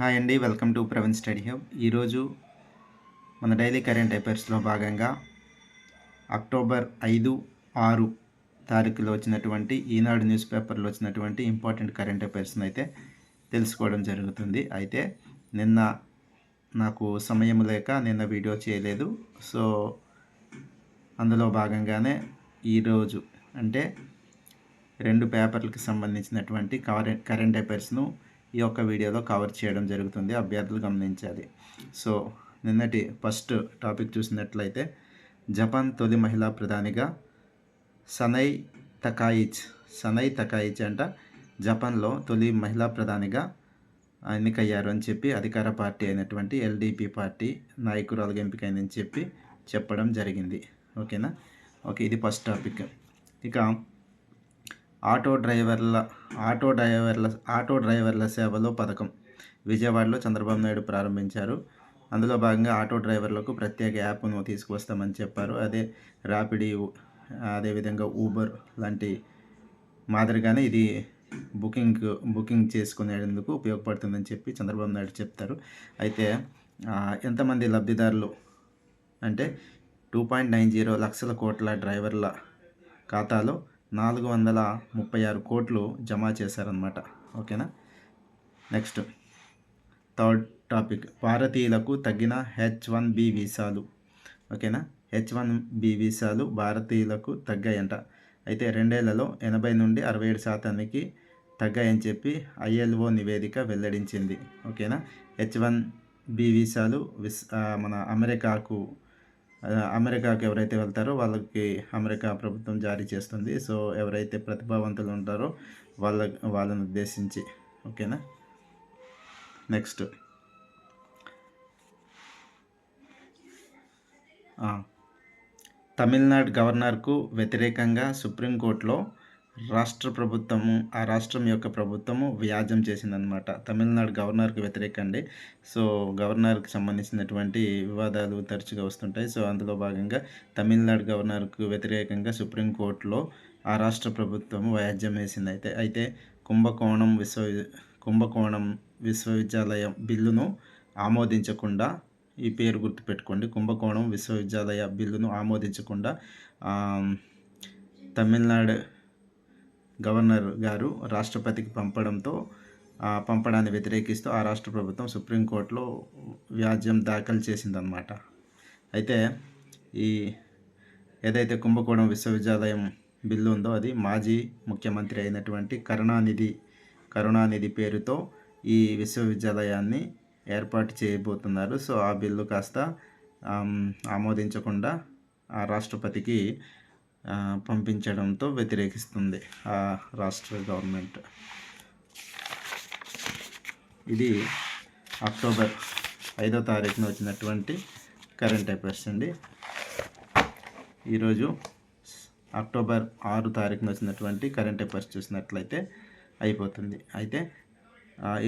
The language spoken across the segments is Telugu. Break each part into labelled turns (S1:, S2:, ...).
S1: హాయ్ అండి welcome to Praveen study hub ఈరోజు మన డైలీ కరెంట్ అఫైర్స్లో భాగంగా అక్టోబర్ ఐదు ఆరు తారీఖులో వచ్చినటువంటి ఈనాడు న్యూస్ పేపర్లో వచ్చినటువంటి ఇంపార్టెంట్ కరెంట్ అఫైర్స్ని అయితే తెలుసుకోవడం జరుగుతుంది. అయితే నిన్న నాకు సమయం లేక నిన్న వీడియో చేయలేదు. సో అందులో భాగంగానే ఈరోజు అంటే రెండు పేపర్లకు సంబంధించినటువంటి కరెంట్ కరెంట్ అఫైర్స్ను ఈ యొక్క వీడియోలో కవర్ చేయడం జరుగుతుంది అభ్యర్థులు గమనించాలి. సో నిన్నటి ఫస్ట్ టాపిక్ చూసినట్లయితే జపాన్ తొలి మహిళా ప్రధానిగా సనై తకాయిచ్ సనై తకాయిచ్ అంట జపాన్లో తొలి మహిళా ప్రధానిగా ఎన్నికయ్యారు అని చెప్పి అధికార పార్టీ అయినటువంటి ఎల్డీపీ పార్టీ నాయకురాలుగా ఎంపికైందని చెప్పి చెప్పడం జరిగింది. ఓకేనా? ఓకే ఇది ఫస్ట్ టాపిక్. ఇక ఆటో డ్రైవర్ల ఆటో డ్రైవర్ల ఆటో డ్రైవర్ల సేవలో పథకం విజయవాడలో చంద్రబాబు నాయుడు ప్రారంభించారు. అందులో భాగంగా ఆటో డ్రైవర్లకు ప్రత్యేక యాప్ను తీసుకువస్తామని చెప్పారు. అదే ర్యాపిడీ అదేవిధంగా ఊబర్ లాంటి మాదిరిగానే ఇది బుకింగ్ బుకింగ్ చేసుకునేందుకు ఉపయోగపడుతుందని చెప్పి చంద్రబాబు నాయుడు చెప్తారు. అయితే ఎంతమంది లబ్ధిదారులు అంటే టూ పాయింట్ నైన్ జీరో లక్షల కోట్ల డ్రైవర్ల ఖాతాలో నాలుగు వందల ముప్పై ఆరు కోట్లు జమ చేశారనమాట ఓకేనా? Next third topic. భారతీయులకు తగ్గిన హెచ్ వన్ బి వీసాలు. ఓకేనా? హెచ్ వన్ బి వీసాలు భారతీయులకు తగ్గాయంట. అయితే రెండేళ్ళలో ఎనభై నుండి అరవై ఏడు శాతానికి తగ్గాయని చెప్పి ఐఎల్ఓ నివేదిక వెల్లడించింది. ఓకేనా? హెచ్ వన్ బి వీసాలు విస్ మన అమెరికాకు అమెరికాకు ఎవరైతే వెళ్తారో వాళ్ళకి అమెరికా ప్రభుత్వం జారీ చేస్తుంది. సో ఎవరైతే ప్రతిభావంతులు ఉంటారో వాళ్ళ వాళ్ళని ఉద్దేశించి. ఓకేనా? నెక్స్ట్. తమిళనాడు గవర్నర్కు వ్యతిరేకంగా సుప్రీంకోర్టులో రాష్ట్ర ప్రభుత్వము ఆ రాష్ట్రం యొక్క ప్రభుత్వము వ్యాజ్యం చేసిందనమాట తమిళనాడు గవర్నర్కి వ్యతిరేకండి. సో గవర్నర్కి సంబంధించినటువంటి వివాదాలు తరచుగా వస్తుంటాయి. సో అందులో భాగంగా తమిళనాడు గవర్నర్కు వ్యతిరేకంగా సుప్రీంకోర్టులో ఆ రాష్ట్ర ప్రభుత్వము వ్యాజ్యం వేసింది అయితే అయితే కుంభకోణం విశ్వ కుంభకోణం విశ్వవిద్యాలయం బిల్లును ఆమోదించకుండా ఈ పేరు గుర్తుపెట్టుకోండి. కుంభకోణం విశ్వవిద్యాలయ బిల్లును ఆమోదించకుండా తమిళనాడు గవర్నర్ గారు రాష్ట్రపతికి పంపడంతో ఆ పంపడాన్ని వ్యతిరేకిస్తూ ఆ రాష్ట్ర ప్రభుత్వం సుప్రీంకోర్టులో వ్యాజ్యం దాఖలు చేసిందనమాట అయితే ఈ ఏదైతే కుంభకోణం విశ్వవిద్యాలయం బిల్లు ఉందో అది మాజీ ముఖ్యమంత్రి అయినటువంటి కరుణానిధి కరుణానిధి పేరుతో ఈ విశ్వవిద్యాలయాన్ని ఏర్పాటు చేయబోతున్నారు. సో ఆ బిల్లు కాస్త ఆమోదించకుండా ఆ రాష్ట్రపతికి పంపించడంతో వ్యతిరేకిస్తుంది ఆ రాష్ట్ర గవర్నమెంట్. ఇది అక్టోబర్ ఐదో తారీఖున వచ్చినటువంటి కరెంట్ అఫైర్స్ అండి. ఈరోజు అక్టోబర్ ఆరు తారీఖున వచ్చినటువంటి కరెంట్ అఫైర్స్ చూసినట్లయితే అయిపోతుంది. అయితే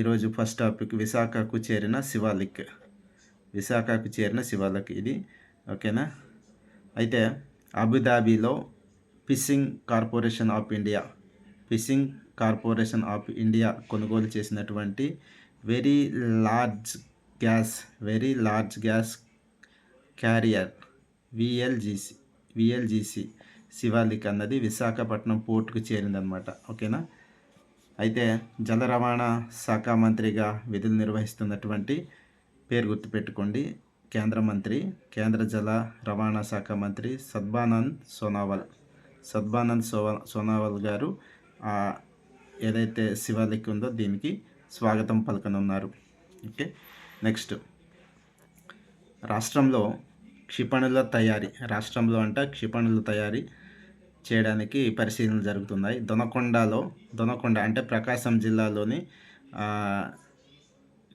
S1: ఈరోజు ఫస్ట్ టాపిక్ విశాఖకు చేరిన శివాలిక్. విశాఖకు చేరిన శివాలిక్ ఇది. ఓకేనా? అయితే అబుదాబిలో fishing corporation of India fishing corporation of India కొనుగోలు చేసినటువంటి very large gas very large gas carrier VLGC VLGC Shivalik అన్నది విశాఖపట్నం పోర్టుకు చేరిందనమాట ఓకేనా? అయితే జల రవాణా శాఖ మంత్రిగా విధులు నిర్వహిస్తున్నటువంటి పేరు గుర్తుపెట్టుకోండి. కేంద్ర మంత్రి కేంద్ర జల రవాణా శాఖ మంత్రి సద్భానంద్ సోనావల్. సద్భానంద్ సోవా సోనావల్ గారు ఏదైతే శివాలిక్ ఉందో దీనికి స్వాగతం పలకనున్నారు. Okay next. రాష్ట్రంలో క్షిపణుల తయారీ రాష్ట్రంలో అంట క్షిపణుల తయారీ చేయడానికి పరిశీలనలు జరుగుతున్నాయి. దొనకొండలో దొనకొండ అంటే ప్రకాశం జిల్లాలోని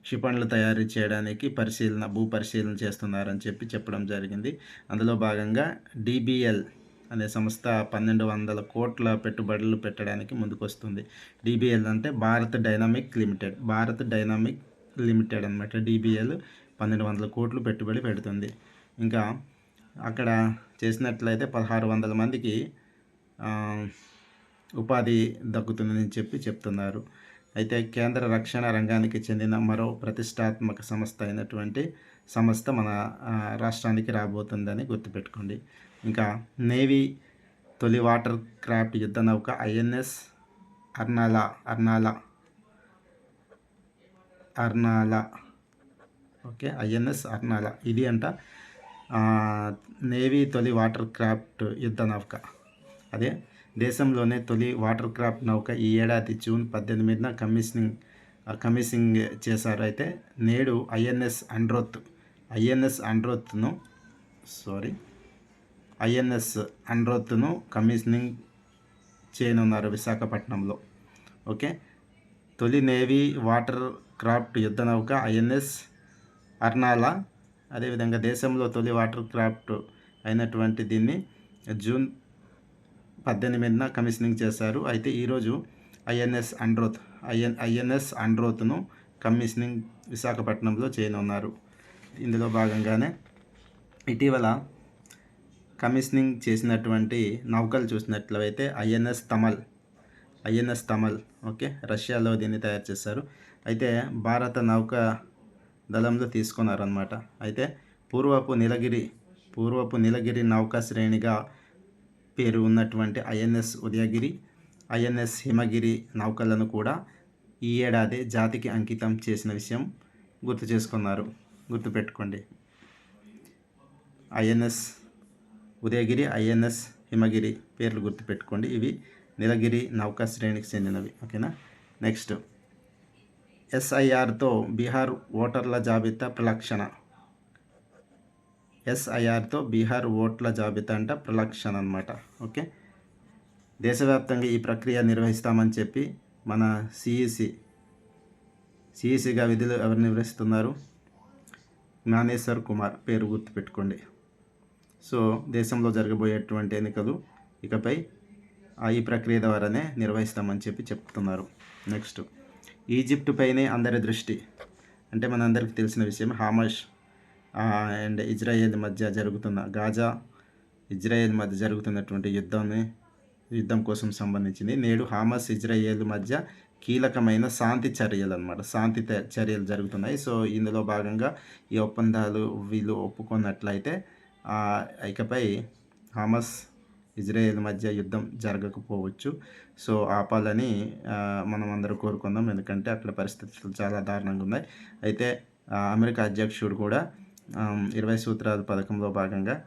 S1: క్షిపణులు తయారు చేయడానికి పరిశీలన భూ పరిశీలన చేస్తున్నారని చెప్పి చెప్పడం జరిగింది. అందులో భాగంగా డిబిఎల్ అనే సంస్థ పన్నెండు వందల కోట్ల పెట్టుబడులు పెట్టడానికి ముందుకొస్తుంది. డిబిఎల్ అంటే Bharat dynamic limited. Bharat dynamic limited అనమాట డిబిఎల్. పన్నెండు వందల కోట్లు పెట్టుబడి పెడుతుంది. ఇంకా అక్కడ చేసినట్లయితే పదహారు వందల మందికి ఉపాధి దక్కుతుందని చెప్పి చెప్తున్నారు. అయితే కేంద్ర రక్షణ రంగానికి చెందిన మరో ప్రతిష్టాత్మక సంస్థ అయినటువంటి సంస్థ మన రాష్ట్రానికి రాబోతుందని గుర్తుపెట్టుకోండి. ఇంకా నేవీ తొలి వాటర్ క్రాఫ్ట్ యుద్ధ నౌక INS Arnala Arnala Arnala okay INS Arnala ఇది అంట నేవీ తొలి వాటర్ క్రాఫ్ట్ యుద్ధ నౌక. అదే దేశంలోనే తొలి వాటర్ క్రాఫ్ట్ నౌక ఈ ఏడాది జూన్ పద్దెనిమిదిన కమిషనింగ్ కమిషనింగ్ చేశారు. అయితే నేడు ఐఎన్ఎస్ అండ్రోత్ ఐఎన్ఎస్ అండ్రోత్ను సారీ ఐఎన్ఎస్ అండ్రోత్ను కమిషనింగ్ చేయనున్నారు విశాఖపట్నంలో. ఓకే? తొలి నేవీ వాటర్ క్రాఫ్ట్ యుద్ధ నౌక ఐఎన్ఎస్ అర్నాలా అదేవిధంగా దేశంలో తొలి వాటర్ క్రాఫ్ట్ అయినటువంటి దీన్ని జూన్ పద్దెనిమిదిన కమిషనింగ్ చేశారు. అయితే ఈరోజు ఐఎన్ఎస్ అండ్రోత్ ఐఎన్ ఐఎన్ఎస్ అండ్రోత్ను కమిషనింగ్ విశాఖపట్నంలో చేయనున్నారు. ఇందులో భాగంగానే ఇటీవల కమిషనింగ్ చేసినటువంటి నౌకలు చూసినట్లయితే INS Tamal INS Tamal okay రష్యాలో దీన్ని తయారు చేశారు. అయితే భారత నౌక దళంలో తీసుకున్నారనమాట అయితే పూర్వపు నీలగిరి పూర్వపు నీలగిరి నౌకా శ్రేణిగా పేరు ఉన్నటువంటి ఐఎన్ఎస్ ఉదయగిరి ఐఎన్ఎస్ హిమగిరి నౌకలను కూడా ఈ ఏడాది జాతికి అంకితం చేసిన విషయం గుర్తు చేసుకున్నారు. గుర్తుపెట్టుకోండి ఐఎన్ఎస్ ఉదయగిరి ఐఎన్ఎస్ హిమగిరి పేర్లు గుర్తుపెట్టుకోండి ఇవి నీలగిరి నౌకా శ్రేణికి చెందినవి. ఓకేనా? నెక్స్ట్. ఎస్ఐఆర్తో బీహార్ ఓటర్ల జాబితా ప్రలక్షణ. ఎస్ఐఆర్తో బీహార్ ఓట్ల జాబితా అంట ప్రలక్షణ అనమాట ఓకే? దేశవ్యాప్తంగా ఈ ప్రక్రియ నిర్వహిస్తామని చెప్పి మన సిఈసి సిఈసిగా విధులు ఎవరు నిర్వహిస్తున్నారు? జ్ఞానేశ్వర్ కుమార్ పేరు గుర్తుపెట్టుకోండి. సో దేశంలో జరగబోయేటువంటి ఎన్నికలు ఇకపై ఈ ప్రక్రియ ద్వారానే నిర్వహిస్తామని చెప్పి చెప్తున్నారు. నెక్స్ట్ ఈజిప్ట్ పైనే అందరి దృష్టి. అంటే మనందరికీ తెలిసిన విషయం హామష్. అండ్ ఇజ్రాయేల్ మధ్య జరుగుతున్న గాజా ఇజ్రాయేల్ మధ్య జరుగుతున్నటువంటి యుద్ధాన్ని యుద్ధం కోసం సంబంధించింది. నేడు హామస్ ఇజ్రాయేల్ మధ్య కీలకమైన శాంతి చర్యలు అనమాట శాంతి చర్యలు జరుగుతున్నాయి. సో ఇందులో భాగంగా ఈ ఒప్పందాలు వీళ్ళు ఒప్పుకున్నట్లయితే ఇకపై హామస్ ఇజ్రాయేల్ మధ్య యుద్ధం జరగకపోవచ్చు. సో ఆపాలని మనం అందరూ కోరుకుందాం. ఎందుకంటే అక్కడ పరిస్థితులు చాలా దారుణంగా ఉన్నాయి. అయితే అమెరికా అధ్యక్షుడు కూడా ఇరవై సూత్రాల పథకంలో భాగంగా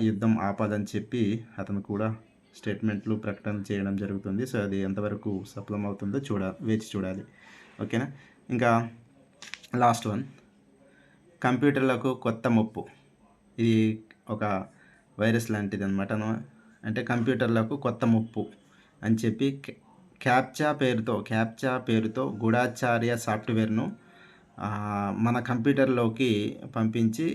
S1: యుద్ధం ఆపాలని చెప్పి అతను కూడా స్టేట్మెంట్లు ప్రకటన చేయడం జరుగుతుంది. సో అది ఎంతవరకు సఫలం అవుతుందో చూడ వేచి చూడాలి. ఓకేనా? ఇంకా లాస్ట్ వన్. కంప్యూటర్లకు కొత్త ముప్పు. ఇది ఒక వైరస్ లాంటిది అనమాట అంటే కంప్యూటర్లకు కొత్త ముప్పు అని చెప్పి క్యాప్చా పేరుతో క్యాప్చా పేరుతో గూఢాచార్య సాఫ్ట్వేర్ను మన కంప్యూటర్లోకి పంపించి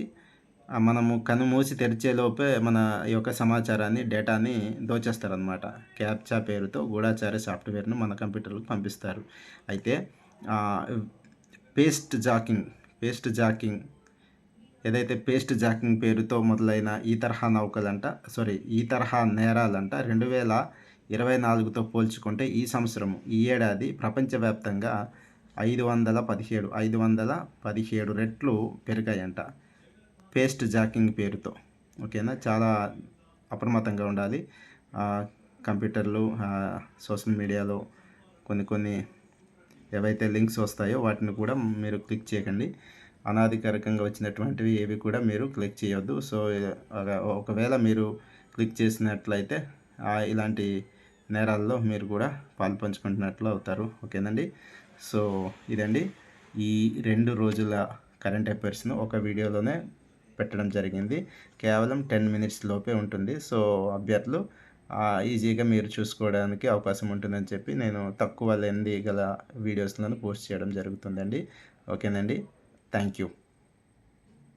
S1: మనము కనుమూసి తెరిచేలోపే మన యొక్క సమాచారాన్ని డేటాని దోచేస్తారనమాట క్యాప్చా పేరుతో గూఢాచార్య సాఫ్ట్వేర్ను మన కంప్యూటర్లకు పంపిస్తారు. అయితే పేస్ట్ జాకింగ్ పేస్ట్ జాకింగ్ ఏదైతే పేస్ట్ జాకింగ్ పేరుతో మొదలైన ఈ తరహా నౌకలంట సారీ ఈ తరహా నేరాలంట రెండు వేల ఇరవై నాలుగుతో పోల్చుకుంటే ఈ సంవత్సరం ఈ ఏడాది ప్రపంచవ్యాప్తంగా ఐదు వందల పదిహేడు ఐదు వందల పదిహేడు రెట్లు పెరిగాయంట. పేస్ట్ జాకింగ్ పేరుతో. ఓకేనా? చాలా అప్రమత్తంగా ఉండాలి. కంప్యూటర్లు సోషల్ మీడియాలో కొన్ని కొన్ని ఏవైతే లింక్స్ వస్తాయో వాటిని కూడా మీరు క్లిక్ చేయకండి. అనాధికారికంగా వచ్చినటువంటివి ఏవి కూడా మీరు క్లిక్ చేయొద్దు. సో ఒకవేళ మీరు క్లిక్ చేసినట్లయితే ఇలాంటి నేరాల్లో మీరు కూడా పాల్పంచుకుంటున్నట్లు అవుతారు. ఓకేనండి? సో ఇదండి. ఈ రెండు రోజుల కరెంట్ అఫైర్స్ను ఒక వీడియోలోనే పెట్టడం జరిగింది. కేవలం టెన్ మినిట్స్ లోపే ఉంటుంది. సో అభ్యర్థులు ఈజీగా మీరు చూసుకోవడానికి అవకాశం ఉంటుందని చెప్పి నేను తక్కువ లెంది గల వీడియోస్లను పోస్ట్ చేయడం జరుగుతుందండి. ఓకేనండి. Thank you